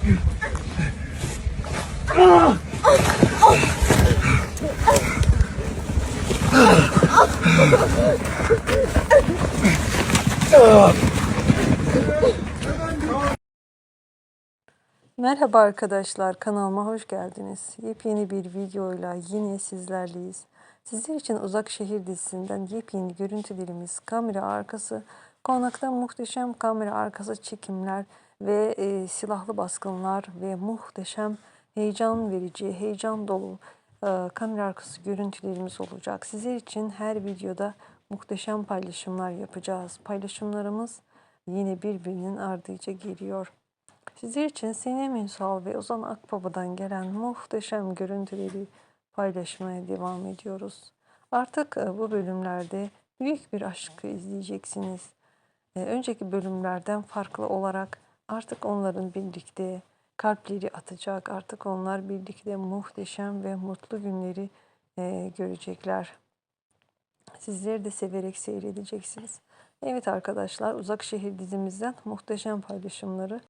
Merhaba arkadaşlar, kanalıma hoş geldiniz. Yepyeni bir videoyla yine sizlerleyiz. Sizler için Uzak Şehir dizisinden yepyeni görüntülerimiz, kamera arkası, konakta muhteşem kamera arkası çekimler ve e, silahlı baskınlar ve muhteşem heyecan verici, heyecan dolu e, kamera arkası görüntülerimiz olacak. Sizler için her videoda muhteşem paylaşımlar yapacağız. Paylaşımlarımız yine birbirinin ardıca geliyor. Sizler için Sinem Ünsal ve Ozan Akbaba'dan gelen muhteşem görüntüleri paylaşmaya devam ediyoruz. Artık e, bu bölümlerde büyük bir aşkı izleyeceksiniz. E, Önceki bölümlerden farklı olarak artık onların birlikte kalpleri atacak. Artık onlar birlikte muhteşem ve mutlu günleri e, görecekler. Sizleri de severek seyredeceksiniz. Evet arkadaşlar Uzak Şehir dizimizden muhteşem paylaşımları